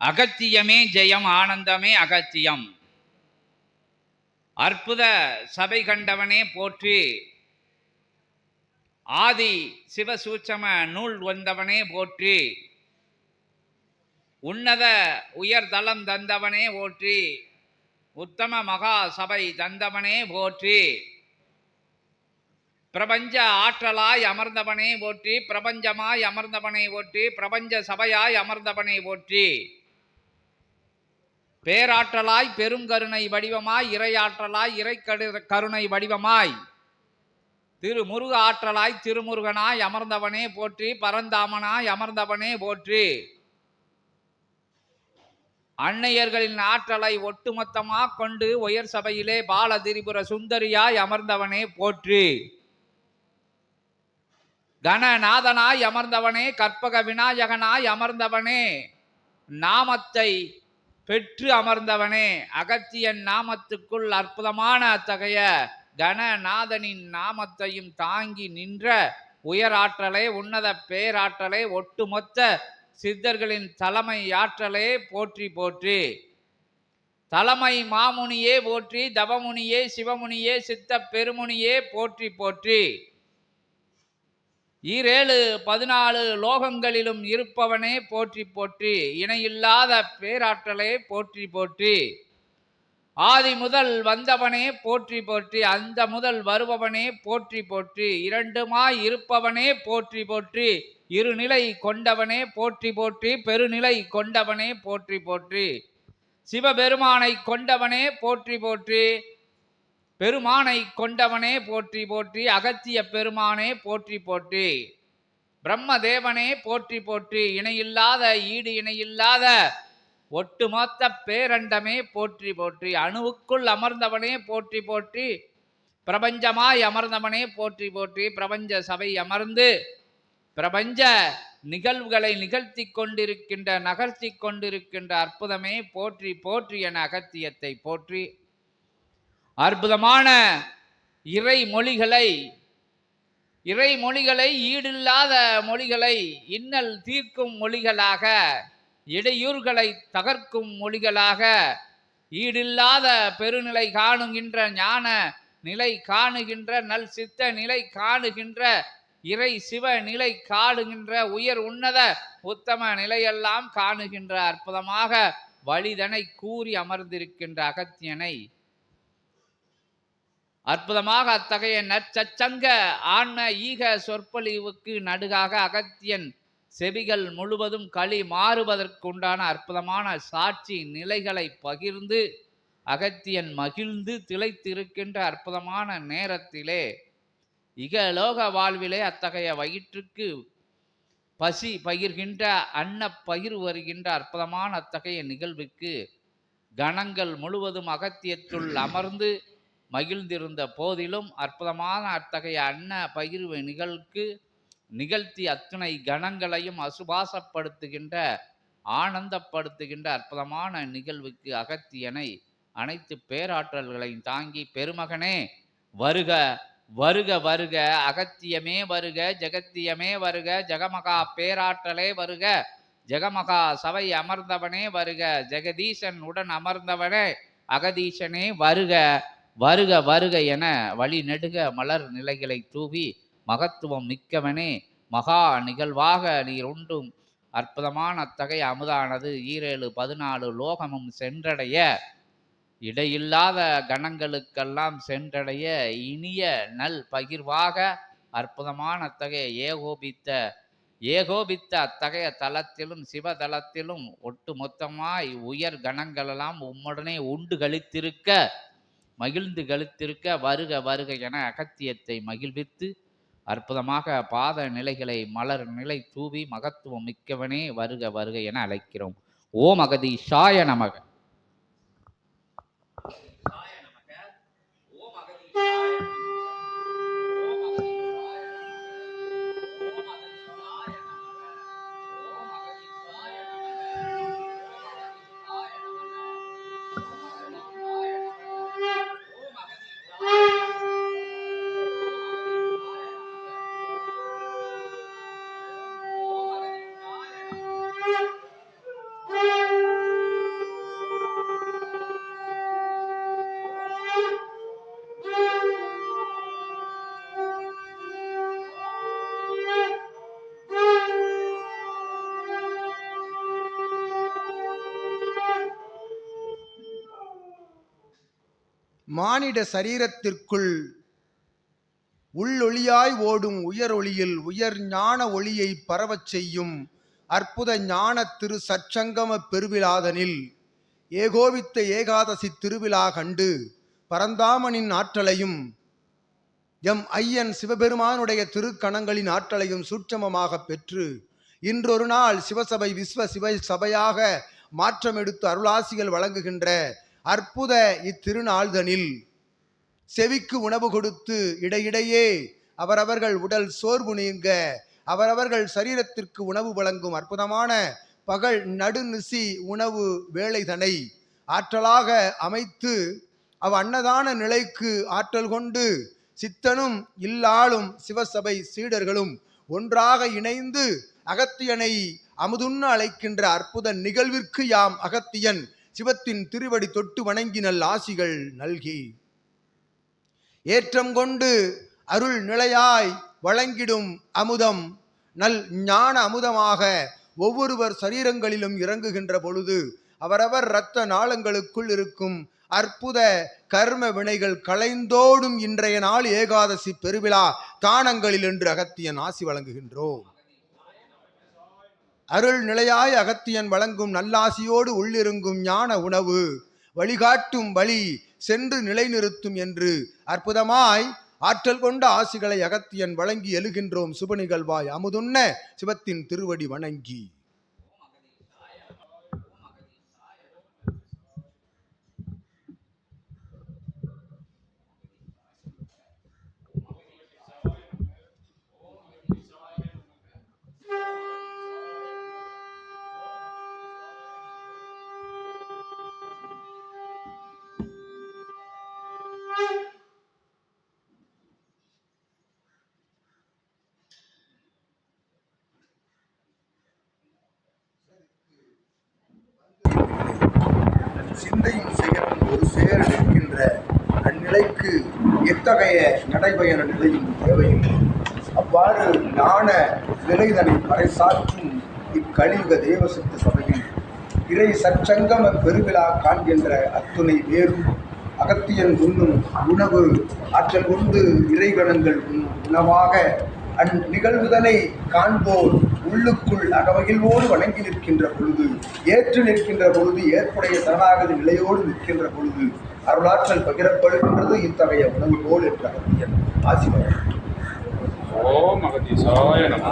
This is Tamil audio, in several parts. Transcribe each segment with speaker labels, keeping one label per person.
Speaker 1: அகத்தியமே ஜெயம் ஆனந்தமே அகத்தியம். அற்புத சபை கண்டவனே போற்றி ஆதி சிவசூச்சம நூல் வந்தவனே போற்றி உன்னத உயர்தலம் தந்தவனே போற்றி உத்தம மகா சபை தந்தவனே போற்றி. பிரபஞ்ச ஆற்றலாய் அமர்ந்தவனே போற்றி பிரபஞ்சமாய் அமர்ந்தவனை போற்றி பிரபஞ்ச சபையாய் அமர்ந்தவனை போற்றி. பேராற்றலாய் பெருங்கருணை வடிவமாய் இறையாற்றலாய் இறை கருணை வடிவமாய். திருமுருக ஆற்றலாய் திருமுருகனாய் அமர்ந்தவனே போற்றி பரந்தாமனாய் அமர்ந்தவனே போற்றி. அன்னையர்களின் ஆற்றலை ஒட்டுமொத்தமாக கொண்டு உயர் சபையிலே பாலதிரிபுர சுந்தரியாய் அமர்ந்தவனே போற்றி. கணநாதனாய் அமர்ந்தவனே கற்பக விநாயகனாய் அமர்ந்தவனே நாமத்தை பெற்று அமர்ந்தவனே அகத்தியன் நாமத்துக்குள் அற்புதமான அத்தகைய கணநாதனின் நாமத்தையும் தாங்கி நின்ற உயராற்றலே உன்னத பேராற்றலே ஒட்டுமொத்த சித்தர்களின் தலைமை ஆற்றலே போற்றி போற்றி. தலைமை மாமுனியே போற்றி தவமுனியே சிவமுனியே சித்த பெருமுனியே போற்றி போற்றி. ஈரேழு பதினாலு லோகங்களிலும் இருப்பவனே போற்றி போற்றி இணையில்லாத பேராற்றலே போற்றி போற்றி. ஆதி முதல் வந்தவனே போற்றி போற்றி அந்த முதல் வருபவனே போற்றி போற்றி இரண்டுமாய் இருப்பவனே போற்றி போற்றி இருநிலை கொண்டவனே போற்றி போற்றி பெருநிலை கொண்டவனே போற்றி போற்றி. சிவபெருமானை கொண்டவனே போற்றி போற்றி பெருமானை கொண்டவனே போற்றி போற்றி அகத்திய பெருமானே போற்றி போற்றி. பிரம்மதேவனே போற்றி போற்றி இணையில்லாத ஈடு இணையில்லாத ஒட்டுமொத்த பேரண்டமே போற்றி போற்றி. அணுவுக்குள் அமர்ந்தவனே போற்றி போற்றி பிரபஞ்சமாய் அமர்ந்தவனே போற்றி போற்றி. பிரபஞ்ச சபை அமர்ந்து பிரபஞ்ச நிகழ்வுகளை நிகழ்த்தி கொண்டிருக்கின்ற நகர்த்தி கொண்டிருக்கின்ற அற்புதமே போற்றி போற்றி என அகத்தியத்தை போற்றி. அற்புதமான இறை மொழிகளை இறை மொழிகளை ஈடில்லாத மொழிகளை இன்னல் தீர்க்கும் மொழிகளாக இடையூறுகளை தகர்க்கும் மொழிகளாக ஈடில்லாத பெருநிலை காணுகின்ற ஞான நிலை காணுகின்ற நல் சித்த நிலை காணுகின்ற இறை சிவ நிலை காணுகின்ற உயர் உன்னத உத்தம நிலையெல்லாம் காணுகின்ற அற்புதமாக வழிதனை கூறி அமர்ந்திருக்கின்ற அகத்தியனை அற்புதமாக அத்தகைய நற்சச்சங்க ஆன்ம ஈக சொற்பொழிவுக்கு நடுகாக அகத்தியன் செவிகள் முழுவதும் களி மாறுவதற்குண்டான அற்புதமான சாட்சி நிலைகளை பகிர்ந்து அகத்தியன் மகிழ்ந்து திளைத்திருக்கின்ற அற்புதமான நேரத்திலே இகலோக வாழ்விலே அத்தகைய வயிற்றுக்கு பசி பகிர்கின்ற அன்ன பகிர் வருகின்ற அற்புதமான அத்தகைய நிகழ்வுக்கு கணங்கள் முழுவதும் அகத்தியத்துள் அமர்ந்து மகிழ்ந்திருந்த போதிலும் அற்புதமான அத்தகைய அன்ன பகிர்வு நிகழ்க்கு நிகழ்த்தி அத்துணை கணங்களையும் அசுபாசப்படுத்துகின்ற ஆனந்தப்படுத்துகின்ற அற்புதமான நிகழ்வுக்கு அகத்தியனை அனைத்து பேராற்றல்களையும் தாங்கி பெருமகனே வருக வருக வருக அகத்தியமே வருக ஜெகத்தியமே வருக ஜெகமகா பேராற்றலே வருக ஜெகமகா சபை அமர்ந்தவனே வருக ஜெகதீசன் உடன் அமர்ந்தவனே அகதீசனே வருக வருக வருக என வழி நெடுக மலர் நிலைகளை தூவி மகத்துவம் மிக்கவனே மகா நிகழ்வாக நீர் உண்டும். அற்புதமான அத்தகைய அமுதானது ஈரேழு பதினாலு லோகமும் சென்றடைய இடையில்லாத கணங்களுக்கெல்லாம் சென்றடைய இனிய நல் பகிர்வாக அற்புதமான அத்தகைய ஏகோபித்த ஏகோபித்த அத்தகைய தலத்திலும் சிவதலத்திலும் ஒட்டு மொத்தமாய் உயர் கணங்களெல்லாம் உம்முடனே உண்டு கழித்திருக்க மகிழ்ந்து கழுத்திருக்க வருக வருக என அகத்தியத்தை மகிழ்வித்து அற்புதமாக பாத நிலைகளை மலர் நிலை தூவி மகத்துவம் மிக்கவனே வருக வருக என அழைக்கிறோம். ஓம் அகதி சாய நமக.
Speaker 2: ஓம் அகதி மானிட சரீரத்திற்குள் உள்ளொளியாய் ஓடும் உயர் ஒளியில் உயர் ஞான ஒளியை பரவச் செய்யும் அற்புத ஞான திரு சச்சங்கம பெருவிழாதனில் ஏகோபித்த ஏகாதசி திருவிழா கண்டு பரந்தாமனின் ஆற்றலையும் எம் ஐயன் சிவபெருமானுடைய திருக்கணங்களின் ஆற்றலையும் சூட்சமமாக பெற்று இன்றொரு நாள் சிவசபை விஸ்வ சிவ சபையாக மாற்றமெடுத்து அருளாசிகள் வழங்குகின்ற அற்புத இத்திருநாள்தனில் செவிக்கு உணவு கொடுத்து இடையிடையே அவரவர்கள் உடல் சோர்வு நீங்க அவரவர்கள் சரீரத்திற்கு உணவு வழங்கும் அற்புதமான பகல் நடுநிசி உணவு வேலைதனை ஆற்றலாக அமைத்து அவ் அன்னதான நிலைக்கு ஆற்றல் கொண்டு சித்தனும் இல்லாளும் சிவசபை சீடர்களும் ஒன்றாக இணைந்து அகத்தியனை அமுதுன்னு அழைக்கின்ற அற்புத நிகழ்விற்கு யாம் அகத்தியன் சிவத்தின் திருவடி தொட்டு வணங்கி நல் ஆசிகள் நல்கி. ஏற்றம் கொண்டு அருள் நிலையாய் வழங்கிடும் அமுதம் நல் ஞான அமுதமாக ஒவ்வொருவர் சரீரங்களிலும் இறங்குகின்ற பொழுது அவரவர் இரத்த நாளங்களுக்குள் இருக்கும் அற்புத கர்ம வினைகள் களைந்தோடும் இன்றைய நாள் ஏகாதசி பெருவிழா தானங்களில் என்று அகத்தியன் ஆசி வழங்குகின்றோம். அருள் நிலையாய் அகத்தியன் வழங்கும் நல்லாசியோடு உள்ளிருங்கும் ஞான உணவு வழிகாட்டும் வழி சென்று நிலைநிறுத்தும் என்று அற்புதமாய் ஆற்றல் கொண்ட ஆசிகளை அகத்தியன் வழங்கி எழுகின்றோம் சுப நிகழ்வாய். அமுதுண்ண சிவத்தின் திருவடி வணங்கி. இத்தகைய நடைபயண நிலையும் தேவையில்லை. அவ்வாறு ஞான நிலைதனை பறைசாற்றும் இக்கலியுக தேவசக்தி சபையில் இறை சற்சங்கம பெருவிழா காண்கின்ற அத்துணை வேறும் அகத்தியன் உண்ணும் உணவு ஆற்றல் கொண்டு இறைகணங்கள் உண்ணும் உணவாக அந்நிகழ்வுதனை காண்போர் உள்ளுக்குள் அகமகிழ்வோடு வணங்கி நிற்கின்ற பொழுது ஏற்று நிற்கின்ற பொழுது ஏற்புடைய சரணாகதி நிலையோடு நிற்கின்ற பொழுது அருளாற்றல் பகிரப்படுகின்றது இத்தகைய உணவு போல் என்ற அகத்தியன் ஆசிரியர்
Speaker 3: ஓம் அகதீசாய நம.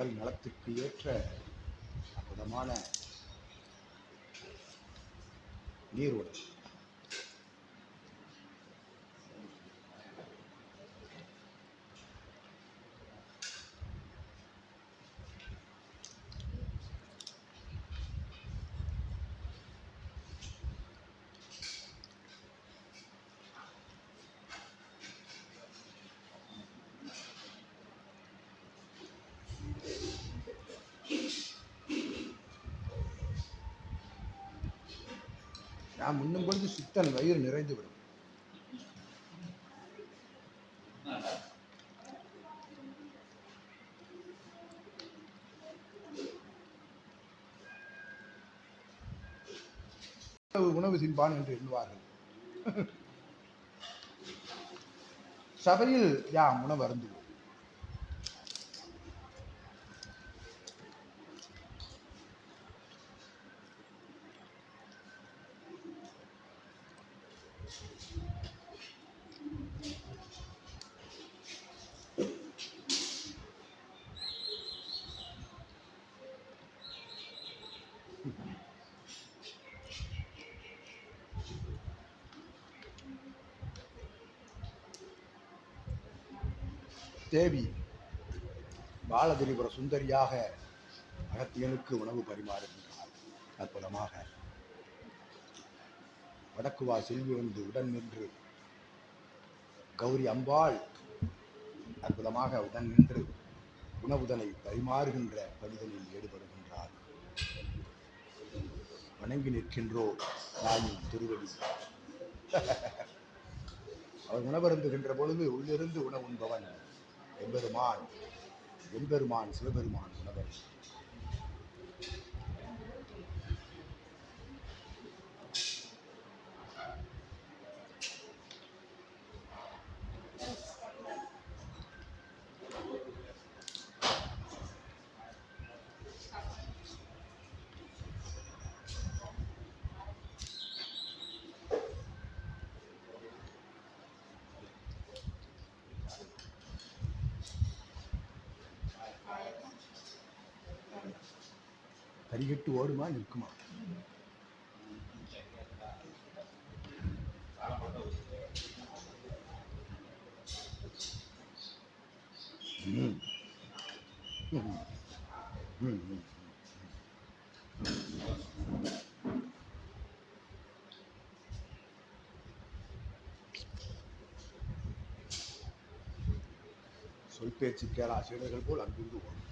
Speaker 2: மக்கள் நலத்துக்கு ஏற்ற அற்புதமான நீர் உடல் நாம் உண்ணும் பொழுது சித்தன் வயிறு நிறைந்து விடும். உணவு உணவு தின்பான் என்று எண்ணுவார்கள். சபையில் யாம் உணவு அருந்துவோம். தேவி பாலதிரிபுர சுந்தரியாக அகத்தியனுக்கு உணவு பரிமாறுகின்றார் அற்புதமாக. வடக்குவா செல்வி வந்து உடன் நின்று கௌரி அம்பாள் அற்புதமாக உடன் நின்று உணவுதனை பரிமாறுகின்ற பணிகளில் ஈடுபடுகின்றார் வணங்கி நிற்கின்றோ தாயின் திருவடி. அவர் உணவருந்துகின்ற பொழுது உள்ளிருந்து உணவுண்பவன் எம்பெருமான் எம்பெருமான் சிவபெருமான் உணவர். கரிகட்டு ஓடுமா நிற்குமா? சொல் பேச்சு கேளா சீடர்கள் போல் அங்கிருந்து ஓடும்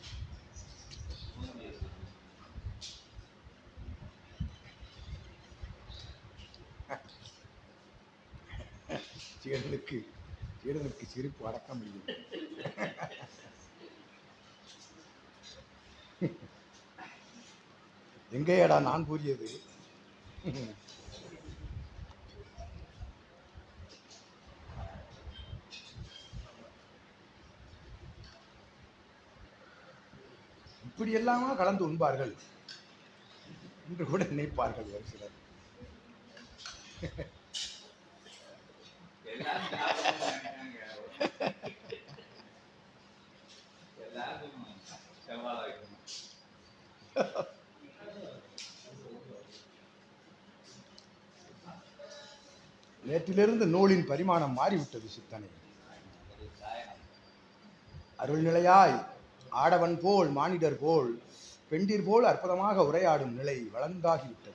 Speaker 2: சீடனுக்கு சீடனுக்கு சிரிப்பு அடக்க முடியும் எங்கேயடா நான் கூறியது? இப்படி எல்லாமா கலந்து உண்பார்கள்? என்று கூட நினைப்பார்கள் ஒரு சிலர். நேற்றிலிருந்து நூலின் பரிமாணம் மாறிவிட்டது சித்தனை. அருள்நிலையாய் ஆடவன் போல் மானிடர் போல் பெண்டிர் போல் அற்புதமாக உரையாடும் நிலை வளர்ந்தாகிவிட்டது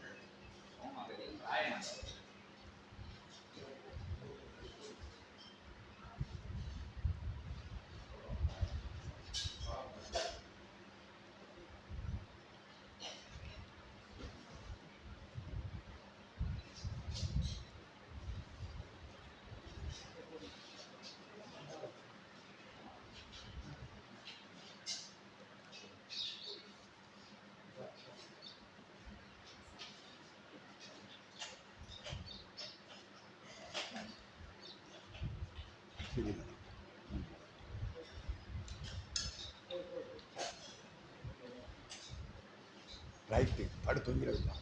Speaker 2: ரைட்டு படு தூங்கிறது தான்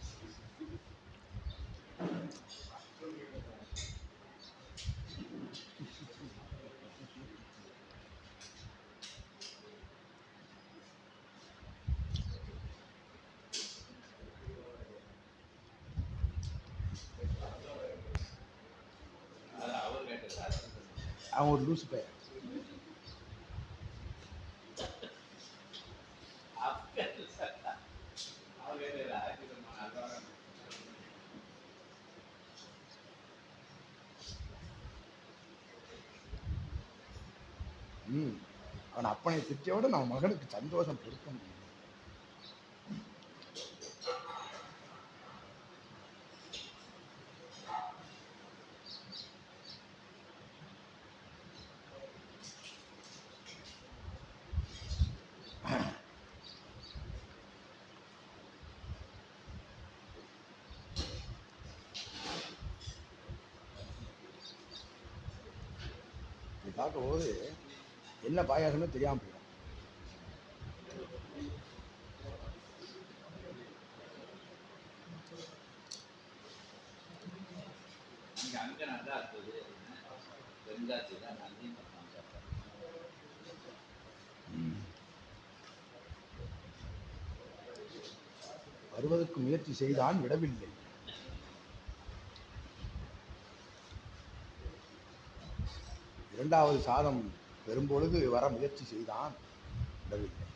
Speaker 2: அவன் ஒரு லூசு பையன். அவன் திட்டியோட நம்ம மகனுக்கு சந்தோஷம் கொடுக்க முடியும் பார்க்கும்போது என்ன பாயாசம்னு
Speaker 1: தெரியாமல்
Speaker 2: அதற்கு முயற்சி செய்தான் விடவில்லை. இரண்டாவது சாதம் பெறும்பொழுது வர முயற்சி செய்தான் விடவில்லை.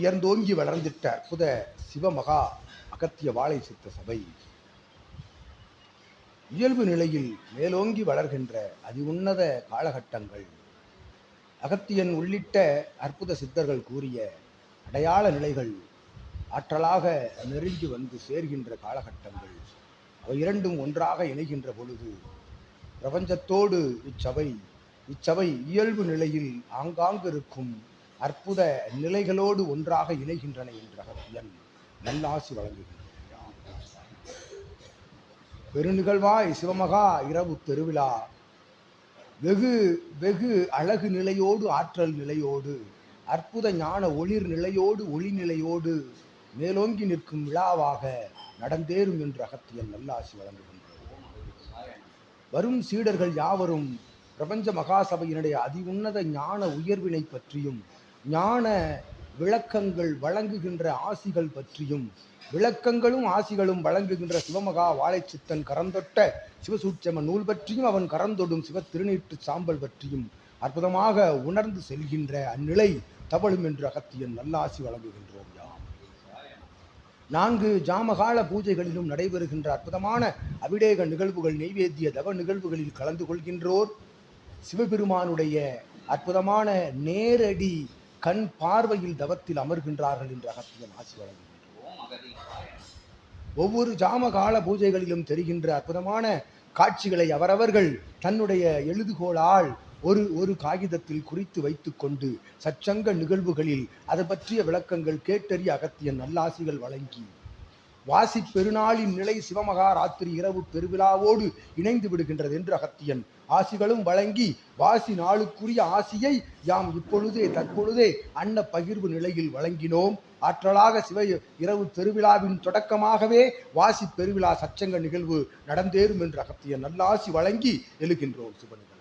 Speaker 2: உயர்ந்தோங்கி வளர்ந்திட்ட அற்புத சிவமகா அகத்திய வாழை சித்த சபை. இயல்பு நிலையில் மேலோங்கி வளர்கின்ற அதிஉன்னத காலகட்டங்கள். அகத்தியன் உள்ளிட்ட அற்புத சித்தர்கள் கூறிய அடையாள நிலைகள் ஆற்றலாக நெருங்கி வந்து சேர்கின்ற காலகட்டங்கள். அவை இரண்டும் ஒன்றாக இணைகின்ற பொழுது பிரபஞ்சத்தோடு இச்சபை இச்சபை இயல்பு நிலையில் ஆங்காங்கிருக்கும் அற்புத நிலைகளோடு ஒன்றாக இணைகின்றன என்ற அகத்தியன் நல்லாசி வழங்குகின்றான். பெருநிகழ்வாய் சிவமகா இரவு பெருவிழா வெகு வெகு அழகு நிலையோடு ஆற்றல் நிலையோடு அற்புத ஞான ஒளிர் நிலையோடு ஒளி நிலையோடு மேலோங்கி நிற்கும் விழாவாக நடந்தேறும் என்று அகத்தியன் நல்லாசி வழங்குகின்றது வரும் சீடர்கள் யாவரும் பிரபஞ்ச மகாசபையினுடைய அதி உன்னத ஞான உயர்வினை பற்றியும் ஞான விளக்கங்கள் வழங்குகின்ற ஆசிகள் பற்றியும் விளக்கங்களும் ஆசிகளும் வழங்குகின்ற சிவமகா வாழைச்சித்தன் கரந்தொட்ட சிவசூட்சம நூல் பற்றியும் அவன் கரந்தொடும் சிவ திருநீற்று சாம்பல் பற்றியும் அற்புதமாக உணர்ந்து செல்கின்ற அந்நிலை தவழும் என்று அகத்தியன் நல்லாசி வழங்குகின்றோம் யாம். நான்கு ஜாமகால பூஜைகளிலும் நடைபெறுகின்ற அற்புதமான அபிடேக நிகழ்வுகள் நெய்வேத்திய தவ நிகழ்வுகளில் கலந்து கொள்கின்றோர். சிவபெருமானுடைய அற்புதமான நேரடி கண் பார்வையில் தவத்தில் அமர்கின்றார்கள் என்று அகத்தியன் ஆசி வழங்குகின்றோம் ஒவ்வொரு ஜாமகால பூஜைகளிலும் தெரிகின்ற அற்புதமான காட்சிகளை அவரவர்கள் தன்னுடைய எழுதுகோளால் ஒரு ஒரு காகிதத்தில் குறித்து வைத்துக்கொண்டு சச்சங்க நிகழ்வுகளில் அது பற்றிய விளக்கங்கள் கேட்டறிய அகத்தியன் நல்லாசிகள் வழங்கி வாசி பெருநாளின் நிலை சிவமகாராத்திரி இரவு பெருவிழாவோடு இணைந்து விடுகின்றது என்று அகத்தியன் ஆசிகளும் வழங்கி வாசி நாளுக்குரிய ஆசியை யாம் இப்பொழுதே தற்பொழுதே அன்ன பகிர்வு நிலையில் வழங்கினோம். ஆற்றலாக சிவ இரவு பெருவிழாவின் தொடக்கமாகவே வாசி பெருவிழா சச்சங்க நிகழ்வு நடந்தேறும் என்று அகத்திய நல்லாசி வழங்கி எழுகின்றோம் சிவனிகள்